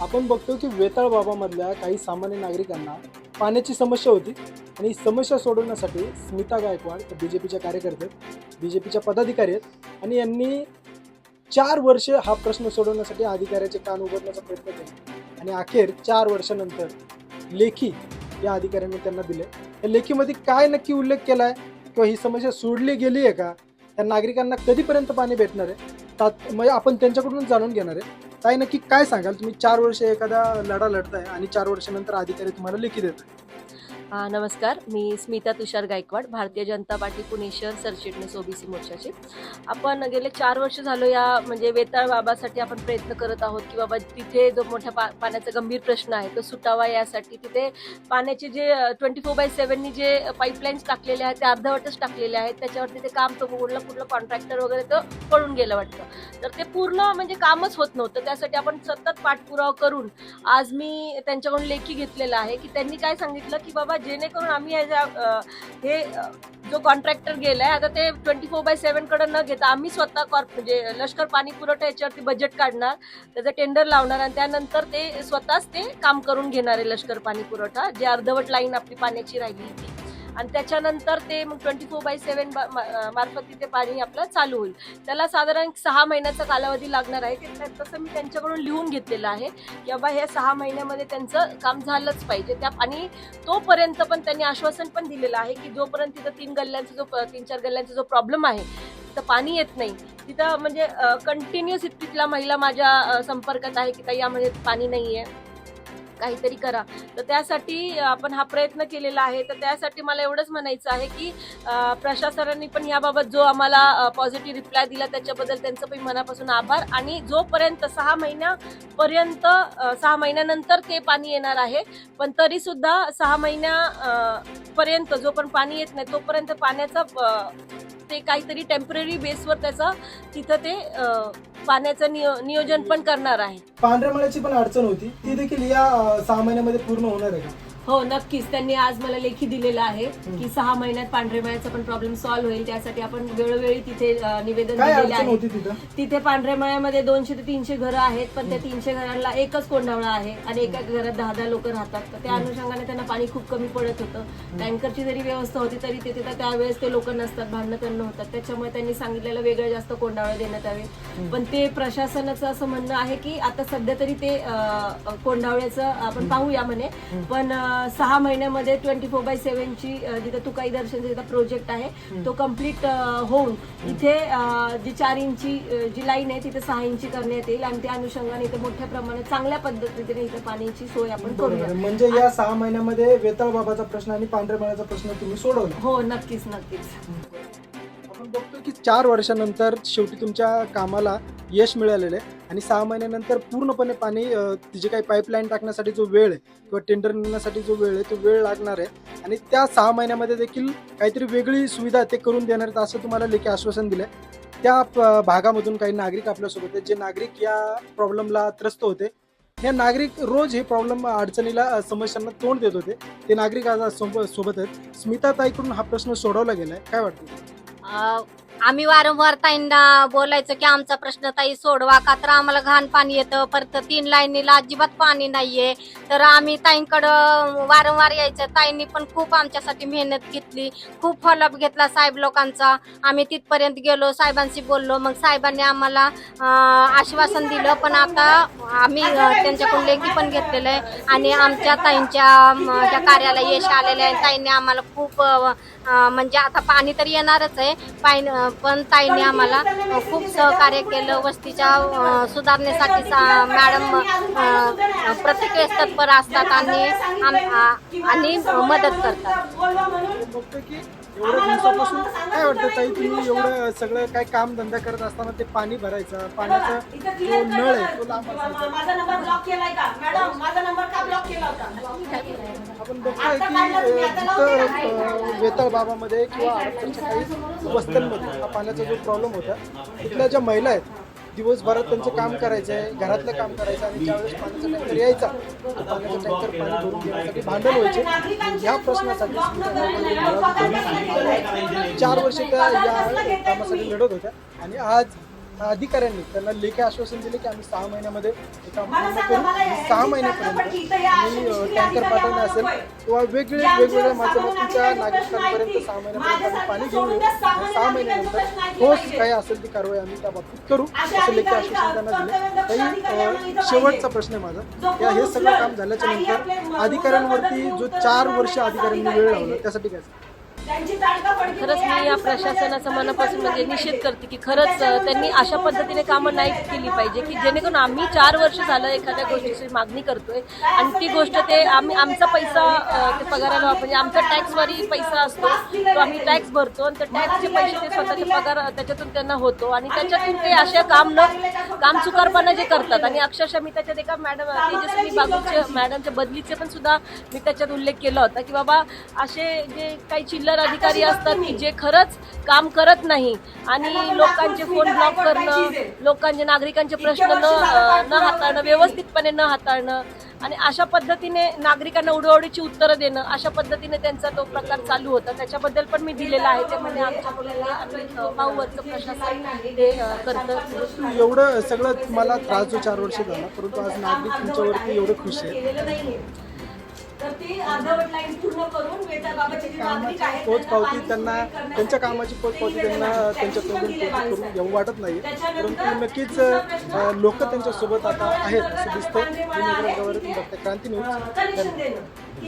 आपण बघतो की वेताळ बाबामधल्या काही सामान्य नागरिकांना पाण्याची समस्या होती आणि ही समस्या सोडवण्यासाठी स्मिता गायकवाड बी जे पीच्या कार्यकर्ते बी जे पीच्या पदाधिकारी आहेत आणि यांनी चार वर्ष हा प्रश्न सोडवण्यासाठी अधिकाऱ्याचे कान उघडण्याचा प्रयत्न केला. आणि अखेर चार वर्षानंतर लेखी या अधिकाऱ्यांनी त्यांना दिले. या लेखीमध्ये काय नक्की उल्लेख केला आहे किंवा ही समस्या सोडली गेली आहे का? त्या नागरिकांना कधीपर्यंत पाणी भेटणार आहे? तात म्हणजे आपण त्यांच्याकडून जाणून घेणार आहे. ताई नक्की काय सांगाल? तुम्ही चार वर्ष एखादा लढा लढताय आणि चार वर्षानंतर अधिकारी तुम्हाला लेखी देत आहे नमस्कार. मी स्मिता तुषार गायकवाड भारतीय जनता पार्टी पुणे शहर सरचिटणीस ओबीसी मोर्चाची. आपण गेले चार वर्ष झालो या म्हणजे वेताळ बाबासाठी आपण प्रयत्न करत आहोत की बाबा तिथे जो मोठ्या पा पाण्याचा गंभीर प्रश्न आहे तो सुटावा यासाठी तिथे पाण्याचे जे ट्वेंटी फोर बाय सेवननी जे पाईपलाईन्स टाकलेले आहेत ते अर्धवटच टाकलेले आहेत त्याच्यावरती ते काम तो कुठलं कुठलं कॉन्ट्रॅक्टर वगैरे तर पळून गेलं वाटतं. तर ते पूर्ण म्हणजे कामच होत नव्हतं. त्यासाठी आपण सतत पाठपुरावा करून आज मी त्यांच्याकडून लेखी घेतलेला आहे की त्यांनी काय सांगितलं की बाबा जेणेकरून आम्ही ह्याच्या, हे जो कॉन्ट्रॅक्टर गेलाय आता ते ट्वेंटी फोर बाय सेव्हनकडे न घेता आम्ही स्वतः कॉर्प म्हणजे लष्कर पाणी पुरवठा याच्यावरती बजेट काढणार त्याचं टेंडर लावणार आणि त्यानंतर ते स्वतःच ते काम करून घेणार आहे लष्कर पाणी पुरवठा जे अर्धवट लाईन आपली पाण्याची राहिली आणि त्याच्यानंतर ते मग ट्वेंटी फोर बाय सेव्हन मार्फत तिथे पाणी आपलं चालू होईल. त्याला साधारण सहा महिन्याचा कालावधी लागणार आहे. ते तसं मी त्यांच्याकडून लिहून घेतलेलं आहे की बाबा ह्या सहा महिन्यामध्ये त्यांचं काम झालंच पाहिजे. त्या आणि तोपर्यंत पण त्यांनी आश्वासन पण दिलेलं आहे की जोपर्यंत तिथं तीन गल्ल्यांचा जो प- तीन चार गल्ल्यांचा जो प्रॉब्लेम आहे तिथं पाणी येत नाही. तिथं म्हणजे कंटिन्युअस तिथल्या महिला माझ्या संपर्कात आहे की ताई यामध्ये पाणी नाही आहे काहीतरी करा. तर त्यासाठी आपण हा प्रयत्न केलेला आहे. तर त्यासाठी मला एवढंच म्हणायचं आहे की प्रशासनाने पण याबाबत जो आम्हाला पॉझिटिव्ह रिप्लाय दिला त्याच्याबद्दल त्यांचं पण मनापासून आभार. आणि जोपर्यंत सहा महिन्यापर्यंत सहा महिन्यानंतर ते पाणी येणार आहे पण तरी सुद्धा सहा महिन्या पर्यंत जो पण पाणी येत नाही तोपर्यंत पाण्याचा ते काहीतरी टेंपररी बेसवर त्याचं तिथं ते पाण्याचं नियो नियोजन पण करणार आहे. पांढऱ्यामळ्याची पण अडचण होती. ती देखील या सहा महिन्यामध्ये पूर्ण होणार आहे का? हो नक्कीच. त्यांनी आज मला लेखी दिलेला आहे की सहा महिन्यात पांढरे मळ्याचा पण प्रॉब्लेम सॉल्व्ह होईल. त्यासाठी आपण वेळोवेळी तिथे अ, निवेदन काय दिलेले अडचण आहे. तिथं? तिथे पांढऱ्या मळ्यामध्ये दोनशे ते तीनशे घरं आहेत पण त्या तीनशे घरांना एकच कोंडावळा आहे आणि एका घरात दहा दहा लोक राहतात. तर त्या अनुषंगाने त्यांना पाणी खूप कमी पडत होतं. टँकरची जरी व्यवस्था होती तरी तिथे तर त्यावेळेस ते लोक नसतात भांडणं करणं होतात. त्याच्यामुळे त्यांनी सांगितलेलं वेगळं जास्त कोंडावळे देण्यात यावे. पण ते प्रशासनाचं असं म्हणणं आहे की आता सध्या तरी ते अं, कोंडावळ्याचं आपण पाहूया म्हणे. पण अं, सहा महिन्यामध्ये ट्वेंटी फोर बाय सेव्हनची जिथं तुकाई दर्शन जिथं प्रोजेक्ट आहे तो कंप्लीट होऊन इथे जी चार इंची जी लाईन आहे तिथे सहा इंची करण्यात येईल आणि त्या अनुषंगाने इथे मोठ्या प्रमाणात चांगल्या पद्धतीने इथे पाण्याची सोय आपण करूया म्हणजे या सहा महिन्यामध्ये वेताळ बाबाचा प्रश्न आणि पांढऱ्यामळ्याचा प्रश्न तुम्ही सोडवला. हो नक्कीच नक्कीच. आपण बघतो की चार वर्षानंतर शेवटी तुमच्या कामाला यश मिळालेलं आहे आणि सहा महिन्यानंतर पूर्णपणे पाणी तिचे काही पाईपलाईन टाकण्यासाठी जो वेळ आहे किंवा टेंडर नेण्यासाठी जो वेळ आहे तो वेळ लागणार आहे. आणि त्या सहा महिन्यामध्ये देखील काहीतरी वेगळी सुविधा ते करून देणार आहेत असं तुम्हाला लेखी आश्वासन दिलं आहे त्या प- भागामधून काही नागरिक आपल्यासोबत आहेत जे नागरिक या प्रॉब्लेमला त्रस्त होते. हे नागरिक रोज हे प्रॉब्लेम अडचणीला समस्यांना तोंड देत होते. ते नागरिक आज सोबत आहेत. स्मिता ताईकडून हा प्रश्न सोडवला गेलाय. काय वाटतं? आम्ही वारंवार ताईंना बोलायचं की आमचा प्रश्न ताई सोडवा का? तर आम्हाला घाण पाणी येतं. परत तीन लाईनीला अजिबात पाणी नाहीये. तर आम्ही ताईंकडं वारंवार यायचं. ताईंनी पण खूप आमच्यासाठी मेहनत घेतली. खूप फॉलोअप घेतला साहेब लोकांचा. आम्ही तिथपर्यंत गेलो साहेबांशी बोललो. मग साहेबांनी आम्हाला आश्वासन दिलं. पण आता आम्ही त्यांच्याकडून लेखी पण घेतलेलं आहे. आणि आमच्या ताईंच्या म, त्या कार्याला यश आलेलं आहे ताईंनी आम्हाला खूप म्हणजे आता पाणी तर येणारच आहे. पाणी पण ताईंनी आम्हाला खूप सहकार्य केलं. वस्तीच्या सुधारणेसाठी सा- मॅडम प्रत्येक वेळेस तत्पर असतात आणि आणि मदत करतात. एवढ्या दिवसापासून काय वाटतं ताई तुम्ही एवढं सगळं काय काम धंदा करत असताना ते पाणी भरायचं पाण्याचा जो नळ आहे तो लांब असायचा? आपण बघतोय की वेताळ बाबामध्ये किंवा आसपासच्या काही वस्त्यांमध्ये हा पाण्याचा जो प्रॉब्लेम होता तिथल्या ज्या महिला आहेत दिवसभरात त्यांचं काम करायचं आहे घरातलं काम करायचं आणि ज्यावेळेस पाण्याचा टँकर यायचा तो पाण्याचा टँकर पाणी भरून घेण्यासाठी भांडण व्हायचे. ह्या प्रश्नासाठी चार वर्ष त्या या कामासाठी लढत होत्या. आणि आज अधिकाऱ्यांनी त्यांना लेखी आश्वासन दिले की आम्ही सहा महिन्यामध्ये हे काम पूर्ण करू. सहा महिन्यापर्यंत आम्ही टँकर पाठवणं असेल किंवा ज्यांचे वेगवेगळ्या माध्यमातूनच्या नागरिकांपर्यंत सहा. महिन्यापर्यंत आम्ही पाणी घेऊन येऊ. सहा महिन्यानंतर ठोस काय असेल ती कारवाई आम्ही त्या बाबतीत करू. असे लेखी आश्वासन त्यांना दिले काही शेवटचा. प्रश्न आहे माझा. या हे सगळं काम झाल्याच्या काही नंतर अधिकाऱ्यांवरती जो चार वर्ष अधिकाऱ्यांनी वेळ. लावला त्यासाठी काय? खरंच मी या प्रशासनाचा मनापासून म्हणजे निषेध. करते की खरंच त्यांनी अशा पद्धतीने कामं नाही केली पाहिजे की जेणेकरून आम्ही चार वर्ष झालं एखाद्या गोष्टीची मागणी करतोय आणि ती गोष्ट ते आम्ही आमचा पैसा ते पगाराला म्हणजे आमचा टॅक्सवारी पैसा असतो. तो आम्ही टॅक्स भरतो आणि त्या टॅक्सचे पैसे ते स्वतःचे पगार त्याच्यातून त्यांना होतो. आणि त्याच्यातून ते अशा काम न काम चुकारपणा जे करतात. आणि अक्षरशः मी त्याच्यात एका मॅडम तेजस्विनी बागूच्या मॅडमच्या बदलीचे पण सुद्धा मी त्याच्यात उल्लेख केला होता की बाबा असे जे काही चिल्लर अधिकारी असतात की जे खरंच काम करत नाही. आणि लोकांचे फोन ब्लॉक करणं लोकांचे नागरिकांचे प्रश्न न न हाताळणं व्यवस्थितपणे न हाताळणं. आणि अशा पद्धतीने नागरिकांना उडवडीची उत्तरं देणं अशा पद्धतीने त्यांचा तो प्रकार चालू होता. त्याच्याबद्दल पण मी दिलेला आहे. ते म्हणजे आमच्या भाऊवरचं प्रशासन ते करतं. एवढं सगळं तुम्हाला त्रास जो चार वर्ष झाला परंतु आज नागरिक तुमच्यावरती एवढे खुश आहे. तर ती अर्धवट लाईन पूर्ण करून वेतनबाबतचे जे नागरिक आहेत पोच त्यांना त्यांच्या कामाची पोच पावती त्यांना करून घेऊ वाटत नाही. परंतु नक्कीच लोक त्यांच्यासोबत आता आहेत असं दिसतंय. क्रांती न्यूज.